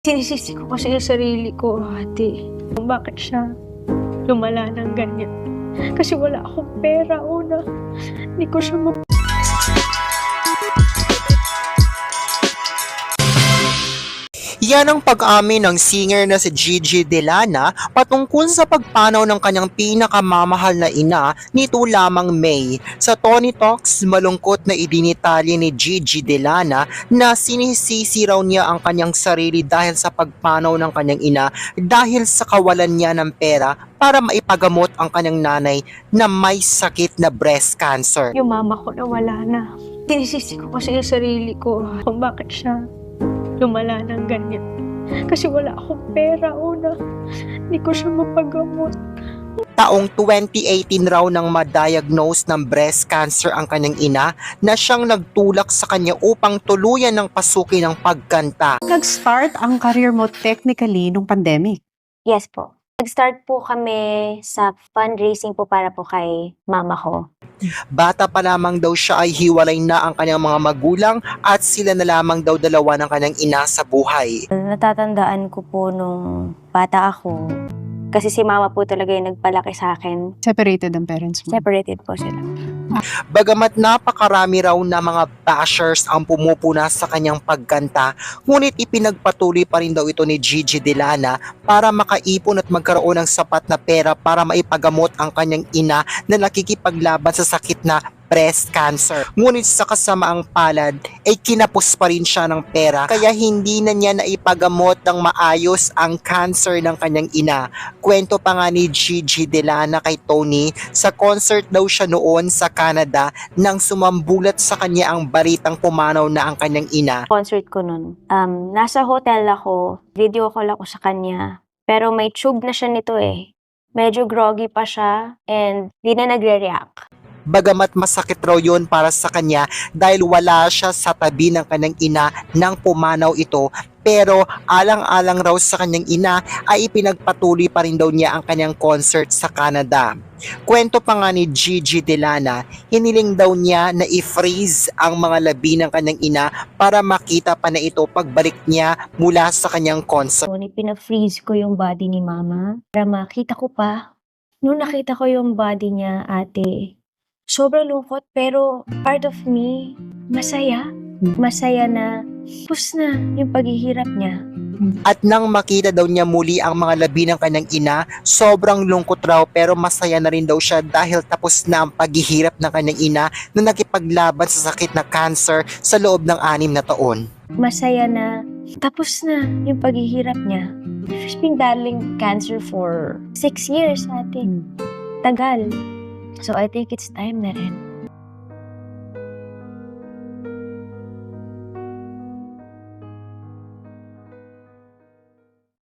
Sinisisi ko kasi yung sarili ko, ate. Bakit siya lumala ng ganyan. Kasi wala akong pera, una. Hindi ko siya ma- Yan ang pag-amin ng singer na si Gigi Delana patungkol sa pagpanaw ng kanyang pinakamamahal na ina nito lamang May. Sa Tony Talks, malungkot na idinitalye ni Gigi Delana na sinisisi raw niya ang kanyang sarili dahil sa pagpanaw ng kanyang ina dahil sa kawalan niya ng pera para maipagamot ang kanyang nanay na may sakit na breast cancer. Yung mama ko na wala na. Sinisisi ko kasi yung sarili ko kung bakit siya lumala ng ganyan. Kasi wala akong pera, una. Hindi ko siya mapagamot. Taong 2018 raw nang ma-diagnose ng breast cancer ang kanyang ina na siyang nagtulak sa kanya upang tuluyan ng pasukin ng pagkanta. Nag-start ang career mo technically nung pandemic. Yes po. Nag-start po kami sa fundraising po para po kay mama ko. Bata pa lamang daw siya ay hiwalay na ang kanyang mga magulang at sila na lamang daw dalawa ng kanyang ina sa buhay. Natatandaan ko po nung bata ako, kasi si mama po talaga yung nagpalaki sa akin. Separated ang parents mo. Separated po sila. Bagamat napakarami raw na mga bashers ang pumupuna sa kanyang pagkanta, ngunit ipinagpatuloy pa rin daw ito ni Gigi Delana para makaipon at magkaroon ng sapat na pera para maipagamot ang kanyang ina na nakikipaglaban sa sakit na breast cancer. Ngunit sa kasamaang palad, ay kinapos pa rin siya ng pera kaya hindi na niya naipagamot ng maayos ang cancer ng kanyang ina. Kwento pa nga ni Gigi Delana kay Tony, sa concert daw siya noon sa Canada nang sumambulat sa kanya ang baritang pumanaw na ang kanyang ina. Concert ko nun. Um, nasa hotel ako, video call ako sa kanya. Pero may tube na siya nito eh. Medyo groggy pa siya and di na nagre-react. Bagamat masakit raw yun para sa kanya dahil wala siya sa tabi ng kanyang ina nang pumanaw ito pero alang-alang raw sa kanyang ina ay ipinagpatuloy pa rin daw niya ang kanyang concert sa Canada. Kwento pa nga ni Gigi Delana, hiniling daw niya na i-freeze ang mga labi ng kanyang ina para makita pa na ito pagbalik niya mula sa kanyang concert. So, pina-freeze ko yung body ni mama para makita ko pa. Nung nakita ko yung body niya, ate, sobrang lungkot pero part of me, masaya. Masaya na, pus na yung paghihirap niya. At nang makita daw niya muli ang mga labi ng kanyang ina, sobrang lungkot raw pero masaya na rin daw siya dahil tapos na ang paghihirap ng kanyang ina na nakipaglaban sa sakit na cancer sa loob ng anim na taon. Masaya na, tapos na yung paghihirap niya. She's been battling cancer for six years, ate. Tagal. So, I think it's time na rin.